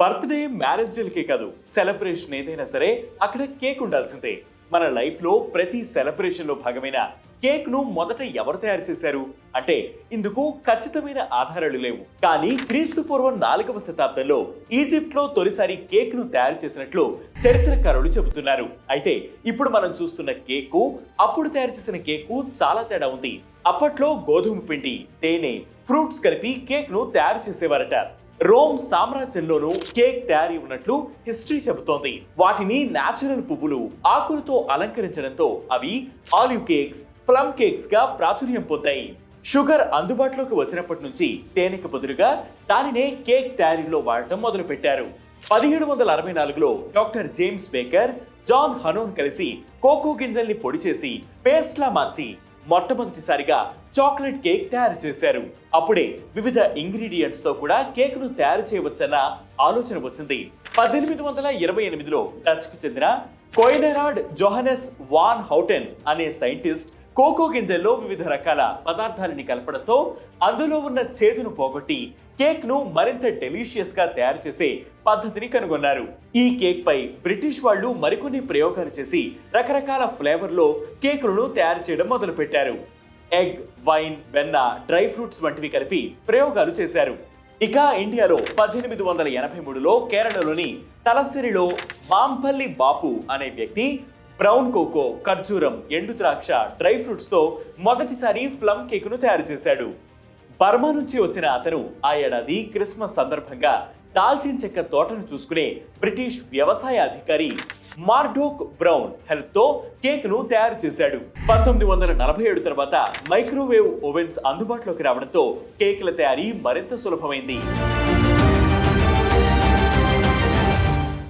Birthday marriage డేలకే కాదు celebration ఏదైనా సరే అక్కడ కేక్ ఉండాల్సిందే. మన లైఫ్లో ప్రతి సెలబ్రేషన్లో భాగమైన కేక్ను మొదట ఎవరు తయారు చేశారు? అంటే ఇందుకు ఖచ్చితమైన ఆధారాలు లేవు. కానీ క్రీస్తు పూర్వం నాలుగవ శతాబ్దంలో ఈజిప్ట్లో తొలిసారి కేక్ను తయారు చేసినట్లు చరిత్రకారులు చెబుతున్నారు. అయితే ఇప్పుడు మనం చూస్తున్న కేకు అప్పుడు తయారు చేసిన కేకు చాలా తేడా ఉంది. అప్పట్లో గోధుమ పిండి తేనె ఫ్రూట్స్ కలిపి కేక్ను తయారు చేసేవారట. రోమ్ సామ్రాజ్యంలోనూ కేక్ తయారీ ఉన్నట్లు హిస్టరీ చెబుతోంది. వాటిని నాచురల్ పువ్వులు ఆకులతో అలంకరించడంతో అవి ఆలివ్ కేక్స్ ప్లమ్ కేక్స్గా ప్రాచుర్యం పొందాయి. షుగర్ అందుబాటులోకి వచ్చినప్పటి నుంచి తేనెకు బదులుగా దానినే కేక్ తయారీలో వాడటం మొదలుపెట్టారు. పదిహేడు వందల అరవై నాలుగులో doctor James Baker John Hannon కలిసి కోకో గింజల్ని పొడి చేసి పేస్ట్లా మార్చి మొట్టమొదటిసారిగా చాక్లెట్ కేక్ తయారు చేశారు. అప్పుడే వివిధ ఇంగ్రీడియంట్స్తో కూడా కేక్ను తయారు చేయవచ్చన్న ఆలోచన వచ్చింది. పద్దెనిమిది వందల ఇరవై ఎనిమిదిలో డచ్కు చెందిన కోయినరాడ్ జోహనెస్ వాన్ హౌటెన్ అనే సైంటిస్ట్ కోకో గింజల్లో వివిధ రకాల పదార్థాలని కలపడంతో అందులో ఉన్న చేదును పోగొట్టి కేక్ను మరింత డెలిషియస్గా తయారు చేసే పద్ధతిని కనుగొన్నారు. ఈ కేక్ పై బ్రిటిష్ వాళ్ళు మరికొన్ని ప్రయోగాలు చేసి రకరకాల ఫ్లేవర్లో కేకులను తయారు చేయడం మొదలుపెట్టారు. ఎగ్ వైన్ వెన్న డ్రై ఫ్రూట్స్ వంటివి కలిపి ప్రయోగాలు చేశారు. ఇక ఇండియాలో పద్దెనిమిది వందల ఎనభై మూడులో కేరళలోని తలసిరిలో మాంపల్లి బాపు అనే వ్యక్తి బ్రౌన్ కోకో ఖర్జూరం ఎండు ద్రాక్ష డ్రై ఫ్రూట్స్తో మొదటిసారి ప్లమ్ కేకును తయారు చేశాడు. బర్మా నుంచి వచ్చిన అతను ఆ ఏడాది క్రిస్మస్ సందర్భంగా దాల్చిన చెక్క తోటను చూసుకునే బ్రిటిష్ వ్యవసాయ అధికారి మార్డోక్ బ్రౌన్ హెల్ప్తో కేక్ను తయారు చేశాడు. పంతొమ్మిది వందల నలభై ఏడు తర్వాత మైక్రోవేవ్ ఓవెన్స్ అందుబాటులోకి రావడంతో కేకుల తయారీ మరింత సులభమైంది.